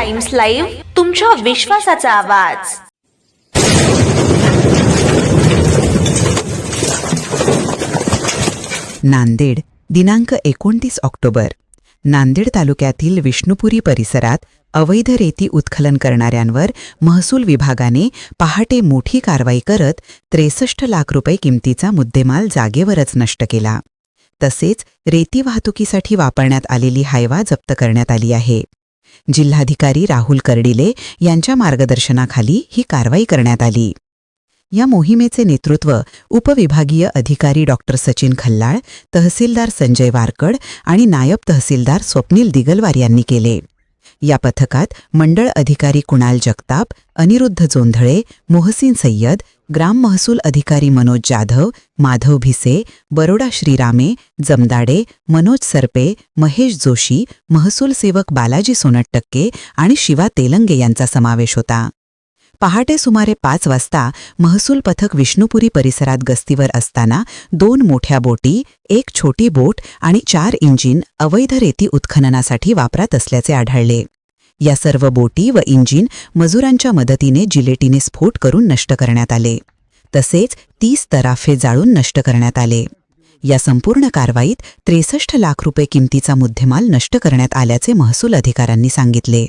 Times live तुमच्या विश्वासाचा आवाज. नांदेड दिनांक एकोणतीस ऑक्टोबर. नांदेड तालुक्यातील विष्णुपुरी परिसरात अवैध रेती उत्खलन करणाऱ्यांवर महसूल विभागाने पहाटे मोठी कारवाई करत त्रेसष्ट लाख रुपये किमतीचा मुद्देमाल जागेवरच नष्ट केला. तसेच रेती वाहतुकीसाठी वापरण्यात आलेली हायवा जप्त करण्यात आली आहे. जिल्हाधिकारी राहुल कर्डिले यांच्या मार्गदर्शनाखाली ही कारवाई करण्यात आली. या मोहिमेचे नेतृत्व उपविभागीय अधिकारी डॉक्टर सचिन खल्लाळ तहसीलदार संजय वारकड आणि नायब तहसीलदार स्वप्नील दिगलवार यांनी केले. या पथकात मंडळ अधिकारी कुणाल जगताप अनिरुद्ध जोंधळे मोहसिन सय्यद ग्राम महसूल अधिकारी मनोज जाधव माधव भिसे बरोडा श्रीरामे जमदाडे मनोज सरपे महेश जोशी महसूल सेवक बालाजी सोनटक्के आणि शिवा तेलंगे यांचा समावेश होता. पहाटे सुमारे पाच वाजता महसूल पथक विष्णुपुरी परिसरात गस्तीवर असताना दोन मोठ्या बोटी एक छोटी बोट आणि चार इंजिन अवैध रेती उत्खननासाठी वापरात असल्याचे आढळले. या सर्व बोटी व इंजिन मजुरांच्या मदतीने जिलेटीने स्फोट करून नष्ट करण्यात आले. तसेच तीस तराफे जाळून नष्ट करण्यात आले. या संपूर्ण कारवाईत त्रेसष्ट लाख रुपये किमतीचा मुद्देमाल नष्ट करण्यात आल्याचे महसूल अधिकाऱ्यांनी सांगितले.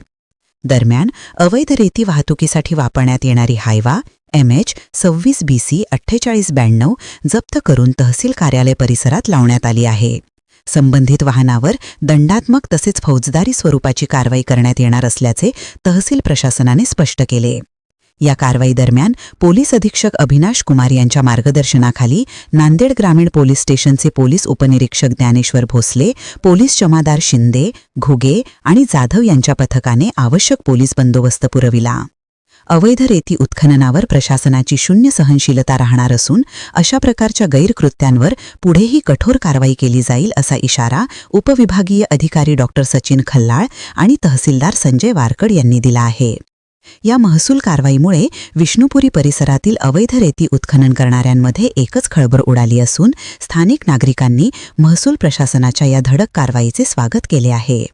दरम्यान अवैध रेती वाहतुकीसाठी वापरण्यात येणारी हायवा एम एच सव्वीस बी सी अठ्ठेचाळीस ब्याण्णव जप्त करून तहसील कार्यालय परिसरात लावण्यात आली आहे. संबंधित वाहनावर दंडात्मक तसेच फौजदारी स्वरूपाची कारवाई करण्यात येणार असल्याचे तहसील प्रशासनाने स्पष्ट केले. या कारवाई दरम्यान पोलीस अधीक्षक अभिनाश कुमार यांच्या मार्गदर्शनाखाली नांदेड ग्रामीण पोलीस स्टेशनचे पोलीस उपनिरीक्षक ज्ञानेश्वर भोसले पोलीस जमादार शिंदे घुगे आणि जाधव यांच्या पथकाने आवश्यक पोलीस बंदोबस्त पुरविला. अवैध रेती उत्खननावर प्रशासनाची शून्य सहनशीलता राहणार असून अशा प्रकारच्या गैरकृत्यांवर पुढेही कठोर कारवाई केली जाईल असा इशारा उपविभागीय अधिकारी डॉक्टर सचिन खल्लाळ आणि तहसीलदार संजय वारकड यांनी दिला आहे. या महसूल कारवाईमुळे विष्णुपुरी परिसरातील अवैध रेती उत्खनन करणाऱ्यांमध्ये एकच खळबळ उडाली असून स्थानिक नागरिकांनी महसूल प्रशासनाच्या या धडक कारवाईचे स्वागत केले आहे.